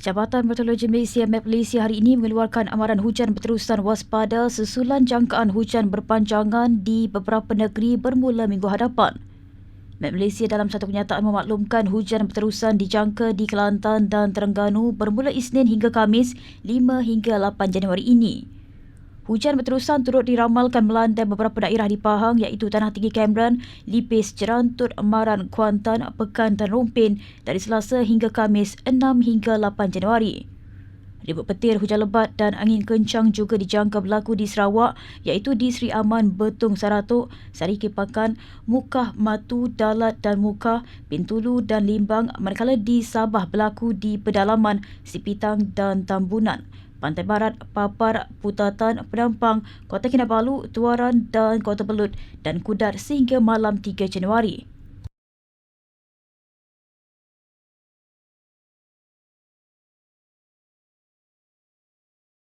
Jabatan Meteorologi Malaysia Met Malaysia hari ini mengeluarkan amaran hujan berterusan waspada susulan jangkaan hujan berpanjangan di beberapa negeri bermula minggu hadapan. Met Malaysia dalam satu kenyataan memaklumkan hujan berterusan dijangka di Kelantan dan Terengganu bermula Isnin hingga Kamis 5 hingga 8 Januari ini. Hujan berterusan turut diramalkan melanda beberapa daerah di Pahang iaitu Tanah Tinggi Cameron, Lipis, Jerantut, Maran, Kuantan, Pekan dan Rompin dari Selasa hingga Kamis 6 hingga 8 Januari. Ribut petir, hujan lebat dan angin kencang juga dijangka berlaku di Sarawak iaitu di Sri Aman, Betung, Saratok, Sari Kipakan, Mukah, Matu, Dalat dan Mukah, Bintulu dan Limbang manakala di Sabah berlaku di Pedalaman, Sipitang dan Tambunan. Pantai Barat, Papar, Putatan, Penampang, Kota Kinabalu, Tuaran dan Kota Belut dan Kudar sehingga malam 3 Januari.